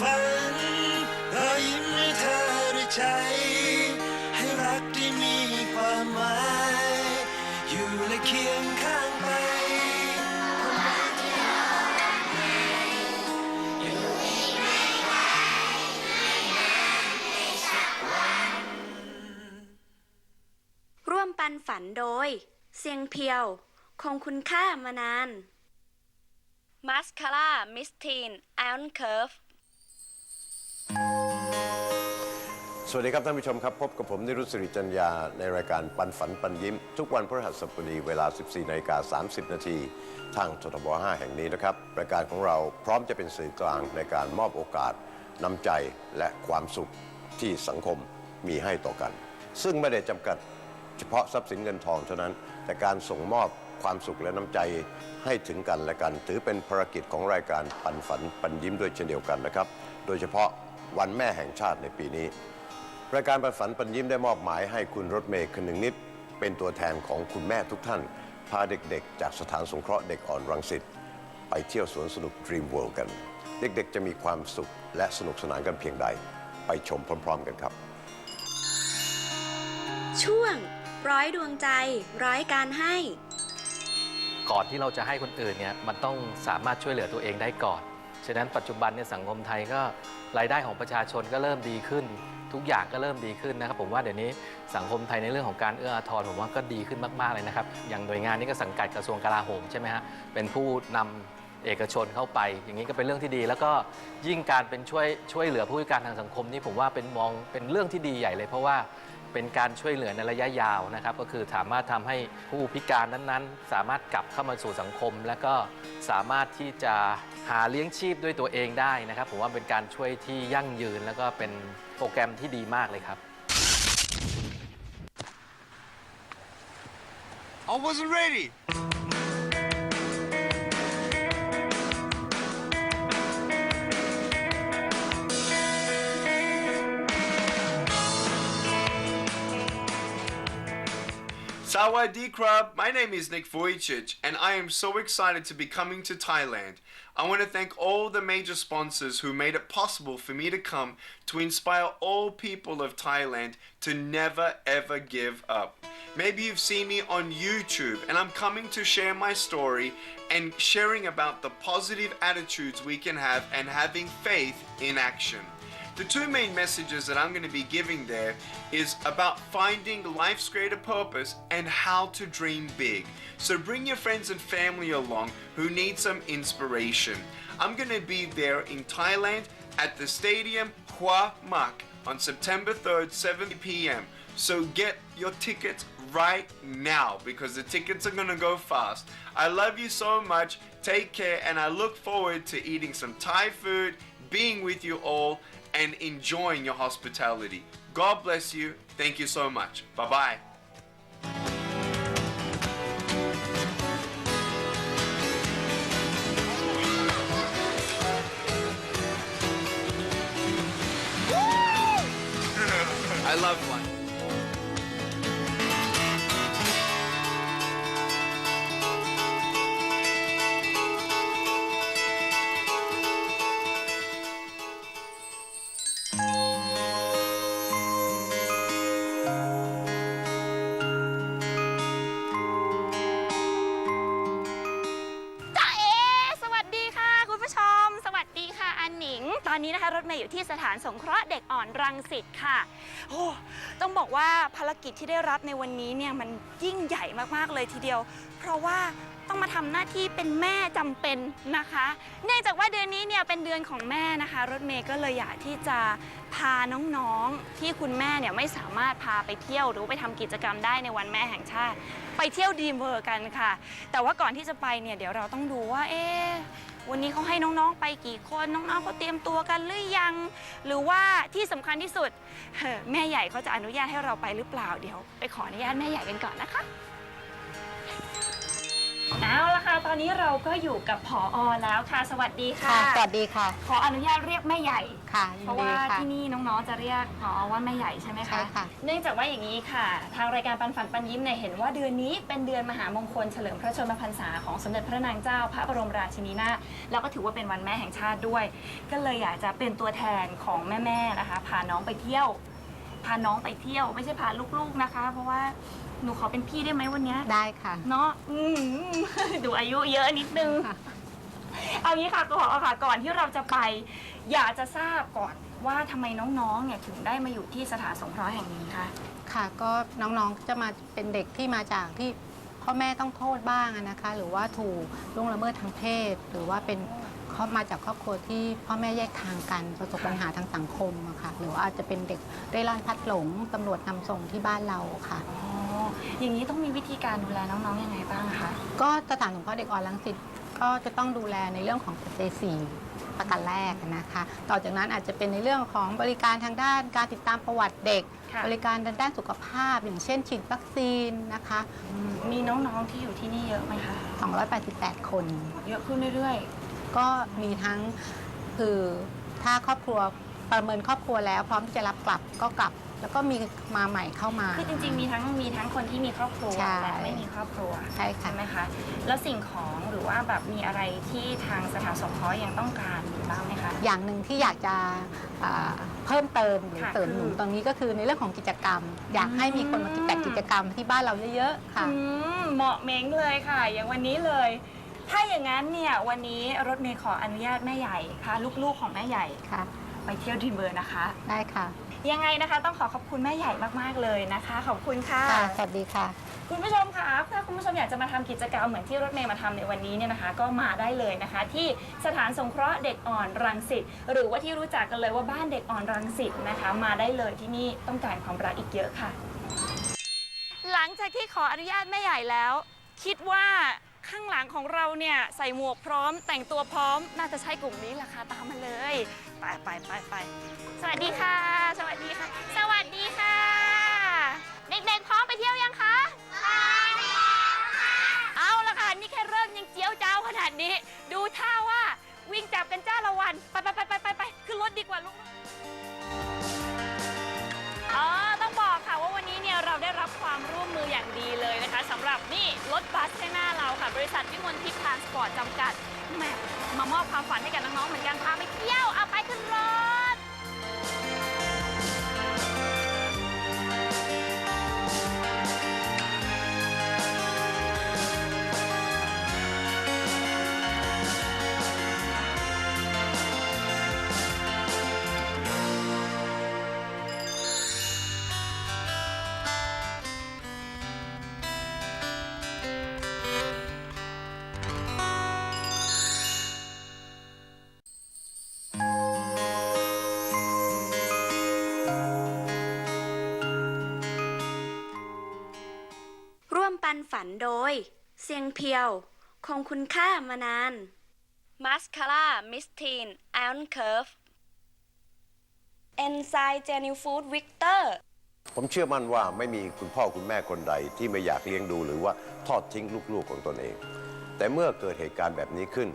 ฝันรอยยิ้มให้เธอได้วยใจ ให้รักได้มีความหมาย อยู่และเคียงข้างไปร่วมปันฝันโดย เสียงเพียว คงคุณค่ามานาน มาสคาร่ามิสทีนแอนเคิร์ฟ สวัสดีครับท่านผู้ชมครับ พบกับผมนิรุตสิริจัญญา ในรายการปันฝันปันยิ้ม ทุกวันพฤหัสบดีเวลา 14นาฬิกา30 นาทีทางททบ 5 แห่งนี้นะครับ รายการของเราพร้อมจะเป็นสื่อกลางในการมอบโอกาสน้ำใจและความสุขที่สังคมมีให้ต่อกัน ซึ่งไม่ได้จำกัดเฉพาะทรัพย์สินเงินทองเท่านั้น แต่การส่งมอบความสุขและน้ำใจให้ถึงกันและกัน ถือเป็นภารกิจของรายการปันฝันปันยิ้มด้วยเช่นเดียวกันนะครับ โดยเฉพาะ วันแม่แห่งชาติในปีนี้ รายการปันฝันปันยิ้มได้มอบหมายให้คุณรถเมย์คนึงนิด เป็นตัวแทนของคุณแม่ทุกท่าน พาเด็กๆ จากสถานสงเคราะห์เด็กอ่อนรังสิตไปเที่ยวสวนสนุก Dream World กัน เด็กๆ จะมีความสุขและสนุกสนานกันเพียงใด ไปชมพร้อม ๆ กันครับ ช่วง ร้อยดวงใจ ร้อยการให้ ก่อนที่เราจะให้คนอื่นเนี่ยมันต้องสามารถช่วยเหลือตัวเองได้ก่อน ฉะนั้นปัจจุบันเนี่ยสังคมไทยก็รายได้ของประชาชนก็เริ่มดีขึ้น ทุกอย่างก็เริ่มดีขึ้นนะครับ ผมว่าเดี๋ยวนี้สังคมไทยในเรื่องของการเอื้ออาทรผมว่าก็ดีขึ้นมาก ๆ เลยนะครับ อย่างหน่วยงานนี้ก็สังกัดกระทรวงกลาโหมใช่ไหมฮะเป็นผู้นำเอกชนเข้าไป อย่างนี้ก็เป็นเรื่องที่ดี แล้วก็ยิ่งการเป็นช่วยช่วยเหลือผู้พิการทางสังคมนี่ผมว่าเป็นมองเป็นเรื่องที่ดีใหญ่เลย เพราะว่า เป็นการช่วยเหลือในระยะยาวนะครับ ก็คือสามารถทำให้ผู้พิการนั้นๆ สามารถกลับเข้ามาสู่สังคม และก็สามารถที่จะหาเลี้ยงชีพด้วยตัวเองได้นะครับ ผมว่าเป็นการช่วยที่ยั่งยืน แล้วก็เป็นโปรแกรมที่ดีมากเลยครับ I wasn't ready Sawadee my name is Nick Vujicic, and I am so excited to be coming to Thailand. I want to thank all the major sponsors who made it possible for me to come to inspire all people of Thailand to never ever give up. Maybe you've seen me on YouTube, and I'm coming to share my story and sharing about the positive attitudes we can have and having faith in action. The two main messages that I'm going to be giving there is about finding life's greater purpose and how to dream big. So bring your friends and family along who need some inspiration. I'm going to be there in Thailand at the stadium Hua Mak on September 3rd, 7 p.m. So get your tickets right now because the tickets are going to go fast. I love you so much. Take care and I look forward to eating some Thai food, being with you all and enjoying your hospitality. God bless you. Thank you so much. Bye bye. I love one. รถเมย์อยู่ที่สถานสงเคราะห์เด็กอ่อนรังสิตค่ะโอ้ต้องบอกว่าภารกิจที่ได้รับในวันนี้เนี่ยมันยิ่งใหญ่มากๆเลยทีเดียว เพราะว่าต้องมาทำหน้าที่เป็นแม่จำเป็นนะคะ เนื่องจากว่าเดือนนี้เนี่ยเป็นเดือนของแม่นะคะ รถเมย์ก็เลยอยากที่จะพาน้องๆ ที่คุณแม่เนี่ยไม่สามารถพาไปเที่ยวหรือไปทำกิจกรรมได้ในวันแม่แห่งชาติ ไปเที่ยวดีมเวอร์กันค่ะ แต่ว่าก่อนที่จะไปเนี่ยเดี๋ยวเราต้องดูว่าเอ๊ วันนี้เขาให้น้องๆไปกี่คน น้องๆเขาเตรียมตัวกันหรือยัง หรือว่าที่สำคัญที่สุดแม่ใหญ่เขาจะอนุญาตให้เราไปหรือเปล่าเดี๋ยว ไปขออนุญาตแม่ใหญ่กันก่อนนะคะ เอาละค่ะ ตอนนี้เราก็อยู่กับผออแล้วค่ะ สวัสดีค่ะ ค่ะ สวัสดีค่ะ ขออนุญาตเรียกแม่ใหญ่ ค่ะยิเพนราะดีว่าค่ะ ที่นี่น้องๆ จะเรียกผอว่าแม่ใหญ่ใช่ไหมคะ ใช่ค่ะ เนื่องจากว่าอย่างนี้ค่ะ ทางรายการปันฝันปันยิ้มเนี่ยเห็นว่าเดือนนี้เป็นเดือนมหามงคลเฉลิมพระชนมพรรษาของสมเด็จพระนางเจ้าพระบรมราชินีนาถแล้วก็ถือว่าเป็นวันแม่แห่งชาติด้วย ก็เลยอยากจะเป็นตัวแทนของแม่ๆนะคะพาน้องไปเที่ยวพาน้องไปเที่ยว ไม่ใช่พาลูกๆนะคะ เพราะว่าหนูขอเป็นพี่ได้ไหมวันเนี้ยได้ค่ะ เนาะอืม ดูอายุเยอะนิดนึงเอางี้ค่ะก็ขอค่ะก่อนที่เราจะไป อยากจะทราบก่อนว่าทำไมน้องๆ เนี่ยถึงได้มาอยู่ที่สถานสงเคราะห์แห่งนี้คะ ค่ะก็น้องๆจะมาเป็นเด็กที่มาจากที่พ่อแม่ต้องโทษบ้างอะนะคะ หรือว่าถูกล่วงละเมิดทางเพศ หรือว่าเป็น เขามาจากครอบครัวที่พ่อแม่แยกทางกันประสบปัญหาทางสังคมอะค่ะหรือว่าอาจจะเป็นเด็กได้ร่านพลัดหลงตำรวจนำส่งที่บ้านเราค่ะ อ๋อ อย่างนี้ต้องมีวิธีการดูแลน้องๆยังไงบ้างคะ ก็สถานสงเคราะห์เด็กอ่อนรังสิตก็จะต้องดูแลในเรื่องของปัจจัยสี่ประการแรกนะคะ ต่อจากนั้นอาจจะเป็นในเรื่องของบริการทางด้านการติดตามประวัติเด็ก ค่ะ บริการทางด้านสุขภาพ อย่างเช่นฉีดวัคซีนนะคะ มีน้องๆที่อยู่ที่นี่เยอะไหมคะ 288 คน เยอะขึ้นเรื่อย ก็มีทั้งคือถ้าครอบครัวประเมินครอบครัวแล้ว พร้อมที่จะรับกลับก็กลับ แล้วก็มีมาใหม่เข้ามาๆคือจริงๆมีทั้งมีทั้งคนที่มีครอบครัวใช่ และไม่มีครอบครัวใช่ค่ะ ใช่ไหมคะแล้วสิ่งของหรือว่าแบบมีอะไรที่ทางสถานสงเคราะห์ยังต้องการอยู่บ้างไหมคะ อย่างหนึ่งที่อยากจะอ่าเพิ่มเติมหรือค่ะเสริมหนุนคือตรงนี้ก็คือในเรื่องของกิจกรรม อยากให้มีคนมาจัดกิจกรรมที่บ้านเราเยอะๆค่ะ อืมเหมาะเม้งเลยค่ะ อย่างวันนี้เลย ถ้าอย่างนั้นเนี่ยวันนี้รถเมย์ขออนุญาตแม่ใหญ่พาลูกๆของแม่ใหญ่ค่ะ ไปเที่ยวดรีมเบอร์นะคะ ได้ค่ะยังไงนะคะต้องขอขอบคุณแม่ใหญ่มากๆเลยนะคะ ขอบคุณค่ะ ค่ะสวัสดีค่ะ คุณผู้ชมคะถ้าคุณผู้ชมอยากจะมาทำกิจกรรมเหมือนที่รถเมย์มาทำในวันนี้เนี่ยนะคะ ก็มาได้เลยนะคะ ที่สถานสงเคราะห์เด็กอ่อนรังสิตหรือว่าที่รู้จักกันเลยว่าบ้านเด็กอ่อนรังสิตนะคะ มาได้เลยที่นี่ต้องการความรักอีกเยอะค่ะ หลังจากที่ขออนุญาตแม่ใหญ่แล้ว คิดว่า ข้างหลังของเราเนี่ยใส่หมวกพร้อม แต่งตัวพร้อมน่าจะใช่กลุ่มนี้แหละค่ะตามมาเลยไปไปไปไปสวัสดีค่ะ สวัสดีค่ะ สวัสดีค่ะ เด็กๆพร้อมไปเที่ยวยังคะพร้อมเอาละค่ะนี่แค่เริ่มยังเจียวเจ้าขนาดนี้ ดูท่าว่าวิ่งจับกันจ้าละวันไปไปไปไปไปไปขึ้นรถดีกว่าลูกำหรับนี่รถบัสข้างหน้าเราค่ะ บริษัทวิมลทิพย์ทรานสปอร์ตจำกัดแหมมามอบความฝันให้กับน้องๆเหมือนกันพาไปเที่ยวเอาไปขึ้นรถ ร่วมปันฝันโดย เสียงเพียว คงคุณค่ามานาน มาสคาร่ามิสทีนไอออนเคิร์ฟเอนไซม์เจนิฟูดวิกเตอร์ผมเชื่อมั่นว่าไม่มีคุณพ่อคุณแม่คนใดที่ไม่อยากเลี้ยงดูหรือว่าทอดทิ้งลูกๆของตนเอง แต่เมื่อเกิดเหตุการณ์แบบนี้ขึ้น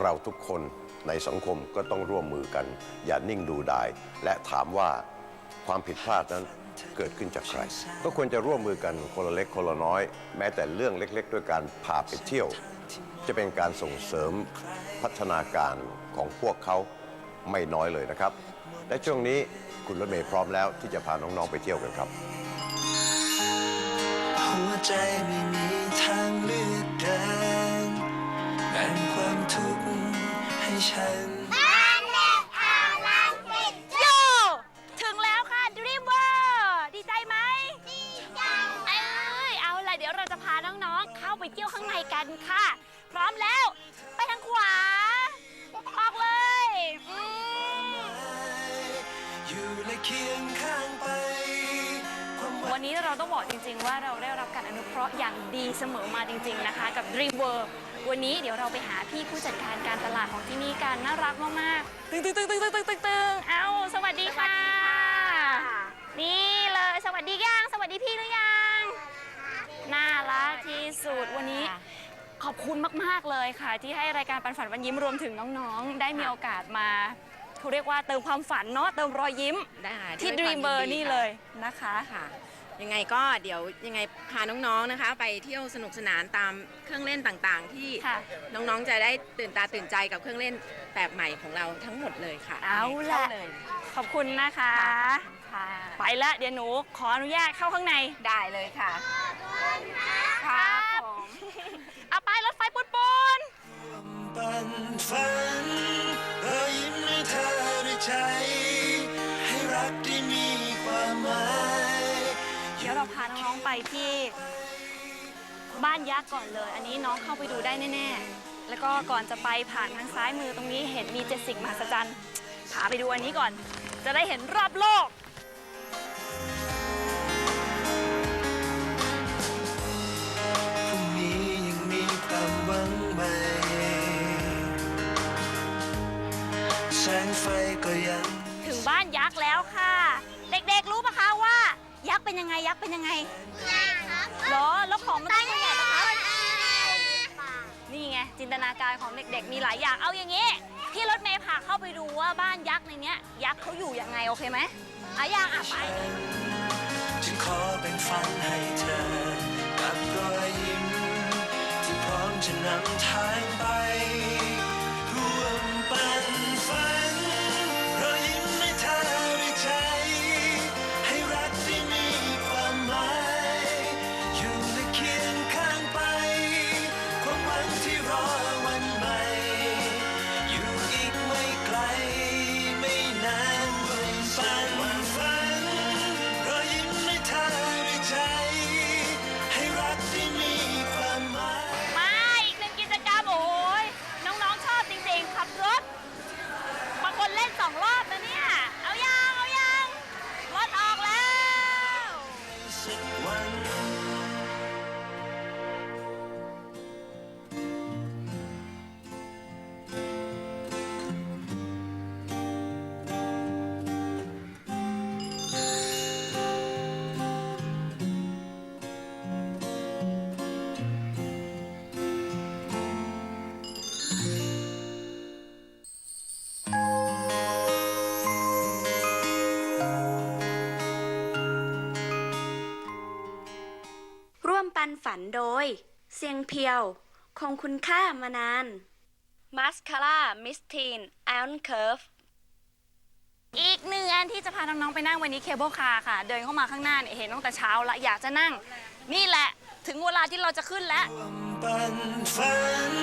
เราทุกคนในสังคมก็ต้องร่วมมือกัน อย่านิ่งดูดาย และถามว่าความผิดพลาดนั้น เกิดขึ้นจากใคร ก็ควรจะร่วมมือกันคนละเล็กคนละน้อย แม้แต่เรื่องเล็กๆ ด้วยการพาไปเที่ยว จะเป็นการส่งเสริมพัฒนาการของพวกเขาไม่น้อยเลยนะครับ และช่วงนี้คุณรถเมย์พร้อมแล้วที่จะพาน้องๆไปเที่ยวกันครับ หัวใจไม่มีทางเลือกเดินแบ่งความทุกข์ให้ฉัน วันนี้เราต้องบอกจริง ๆ ว่าเราได้รับการอนุเคราะห์อย่างดีเสมอมาจริง ๆนะคะ กับ Dream World วันนี้เดี๋ยวเราไปหาพี่ผู้จัดการการตลาดของที่นี่กันน่ารักมากๆตึ้งตึ้งตึ้งตึ้งตึ้งตึ้งตึ้งเอาสวัสดีค่ะ นี่เลยสวัสดียังสวัสดีพี่หรือยังน่ารักที่สุดวันนี้ ขอบคุณมาก ๆ เลยค่ะ ที่ให้รายการปันฝันวันยิ้มรวมถึงน้องๆ ได้มีโอกาสมา เขาเรียกว่าเติมความฝันเนาะเติมรอยยิ้มได้ค่ะที่ด้วย Dream ควา Bird ยิดีนี่ค่ะเลยนะคะค่ะ ยังไงก็เดี๋ยวยังไงพาน้องๆนะคะ ไปเที่ยวสนุกสนานตามเครื่องเล่นต่างๆ ที่ค่ะ น้องๆจะได้ตื่นตาตื่นใจกับเครื่องเล่นแบบใหม่ของเราทั้งหมดเลยค่ะเอาล่ะ เข้เลยขอบคุณนะคะ ค่ะไปละเดี๋ยวหนูขออนุญาตเข้าข้างในได้เลยค่ะครับผมเอาไปรถไฟปุนปุน ปันฝันรอยยิ้มให้ เธอด้วยใจ ให้รักที่มีความหมายเดี๋ยวเราพาน้องๆไปที่ บ้านยักษ์ก่อนเลย อันนี้น้องเข้าไปดูได้แน่ๆ แล้วก็ก่อนจะไปผ่านทางซ้ายมือตรงนี้เห็นมีเจ็ดสิ่งมหัศจรรย์พาไปดูอันนี้ก่อน จะได้เห็นรอบโลก ษ์เป็นยังไงยักษ์เป็นยังไงเหรอแล้วของมันต้องยังไงนะคะนี่ไงจินตนาการของเด็กๆ มีหลายอย่างเอาอย่างนี้พี่รถเมย์พาเข้าไปดูว่าบ้านยักษ์ในเนี้ยยักษ์เขาอยู่ยังไงโอเคไหมอะยังอะไปจึงขอเป็นฝันให้เธอกับรอยยิ้มที่พร้อมจะนำทางไป เสียงเพียว คงคุณค่ามานาน มาสคาร่ามิสทีนไอออนเคิร์ฟอีกหนึ่งอันที่จะพาน้อง ๆ ไปนั่งวันนี้เคเบิลคาร์ค่ะ เดินเข้ามาข้างหน้าเนี่ยเห็นตั้งแต่เช้าละอยากจะนั่ง นี่แหละถึงเวลาที่เราจะขึ้นแล้วปันฝัน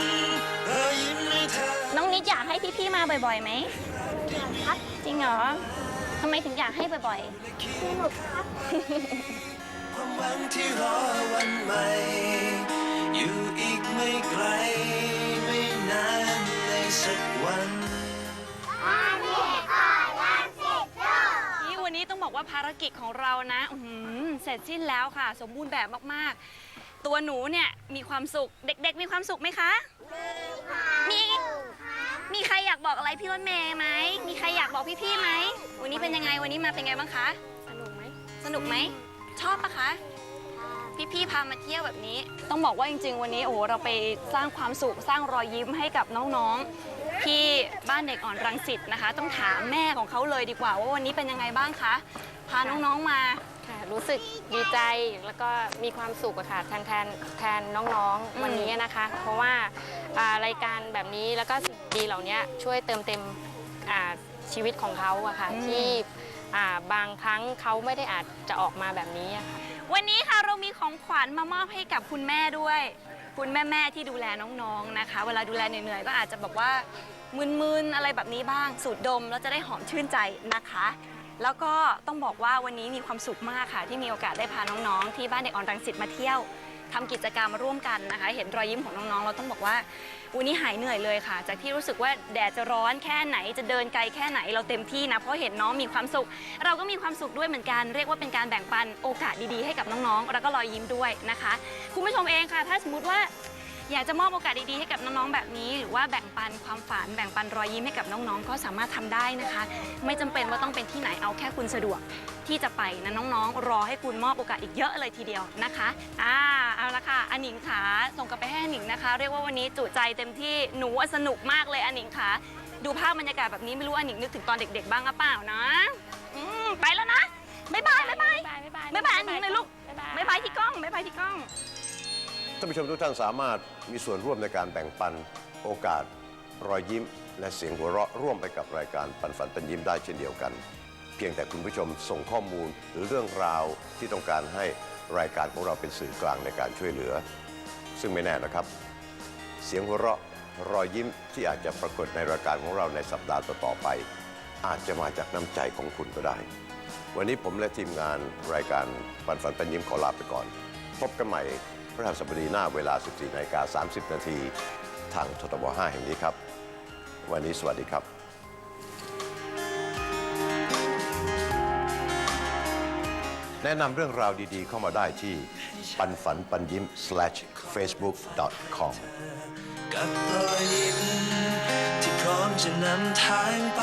รอยยิ้มให้เธอน้องนิดอยากให้พี่ๆมาบ่อยๆไหมครับ จริงเหรอทำไมถึงอยากให้บ่อยความหวังที่รอวันใหม่ อยู่อีกไม่ไกล ไม่นานในสักวันๆนี่วันนี้ต้องบอกว่าภารกิจของเรานะอื้อหือเสร็จสิ้นแล้วค่ะ สมบูรณ์แบบมากๆ ตัวหนูเนี่ยมีความสุขเด็ก ๆ มีความสุขไหมคะ มีมีใครอยากบอกอะไรพี่รถเมย์ไหม มีใครอยากบอกพี่ๆไหม วันนี้เป็นยังไง วันนี้มาเป็นไงบ้างคะ สนุกไหม สนุกไหม ชอบปะคะ พี่ๆพามาเที่ยวแบบนี้ ต้องบอกว่าจริง ๆ วันนี้โอ้โหเราไปสร้างความสุขสร้างรอยยิ้มให้กับน้องๆ ที่บ้านเด็กอ่อนรังสิตนะคะ ต้องถามแม่ของเขาเลยดีกว่า ว่าวันนี้เป็นยังไงบ้างคะพาน้องๆมาค่ะรู้สึกดีใจแล้วก็มีความสุขอะค่ะแทนแทนแทนน้องอืมๆวันนี้นะคะ เพราะว่าอ่ารายการแบบนี้แล้วก็สิ่งดีเหล่านี้ช่วยเติมเต็มอ่าชีวิตของเขาอะค่ะที่อ่าบางครั้งเขาไม่ได้อาจจะออกมาแบบนี้อะค่ะ วันนี้ค่ะเรามีของขวัญมามอบให้กับคุณแม่ด้วย คุณแม่แม่ที่ดูแลน้องๆนะคะ เวลาดูแลเหนื่อยๆก็อาจจะแบบว่ามึนๆอะไรแบบนี้บ้างสูดดมแล้วจะได้หอมชื่นใจนะคะ แล้วก็ต้องบอกว่าวันนี้มีความสุขมากค่ะ ที่มีโอกาสได้พาน้องๆ ที่บ้านเด็กอ่อนรังสิตมาเที่ยว ทำกิจกรรมร่วมกันนะคะ เห็นรอยยิ้มของน้องๆ เราต้องบอกว่าวันนี้หายเหนื่อยเลยค่ะ จากที่รู้สึกว่าแดดจะร้อนแค่ไหนจะเดินไกลแค่ไหนเราเต็มที่นะเพราะเห็นน้องมีความสุข เราก็มีความสุขด้วยเหมือนกัน เรียกว่าเป็นการแบ่งปันโอกาสดีๆให้กับน้องๆ แล้วก็รอยยิ้มด้วยนะคะ คุณผู้ชมเองค่ะ ถ้าสมมติว่า อยากจะมอบโอกาสดีๆให้กับน้องๆแบบนี้ หรือว่าแบ่งปันความฝันแบ่งปันรอยยิ้มให้กับน้องๆ ก็สามารถทำได้นะคะ ไม่จำเป็นว่าต้องเป็นที่ไหนเอาแค่คุณสะดวกที่จะไปนะน้องๆ รอให้คุณมอบโอกาสอีกเยอะเลยทีเดียวนะคะอ่าเอาละค่ะอันหนิงขาส่งกลับไปให้อันหนิงนะคะ เรียกว่าวันนี้จุใจเต็มที่หนูว่าสนุกมากเลยอันหนิงขาดูภาพบรรยากาศแบบนี้ไม่รู้อันหนิงนึกถึงตอนเด็ก ๆ บ้างหรือเปล่านะอืมไปแล้วนะบ๊ายบายบ๊ายบายบ๊ายบายบ๊ายบายอันหนิงเลยลูกบ๊ายบายที่กล้องบ๊ายบายที่กล้อง ท่านผู้ชมทุกท่านสามารถมีส่วนร่วมในการแบ่งปันโอกาส รอยยิ้ม และเสียงหัวเราะร่วมไปกับรายการปันฝันปันยิ้มได้เช่นเดียวกัน เพียงแต่คุณผู้ชมส่งข้อมูลหรือเรื่องราวที่ต้องการให้รายการของเราเป็นสื่อกลางในการช่วยเหลือ ซึ่งไม่แน่นะครับ เสียงหัวเราะรอยยิ้มที่อาจจะปรากฏในรายการของเราในสัปดาห์ต่อๆไป อาจจะมาจากน้ำใจของคุณก็ได้ วันนี้ผมและทีมงานรายการปันฝันปันยิ้มขอลาไปก่อน พบกันใหม่ พฤหัสบดีหน้าเวลา 14นาฬิกา30 นาทีทางททบ5แห่งนี้ครับ วันนี้สวัสดีครับแนะนำเรื่องราวดีๆ เข้ามาได้ที่ปันฝันปันยิ้ม facebook.com กับรอยยิ้มที่พร้อมจะนำทางไป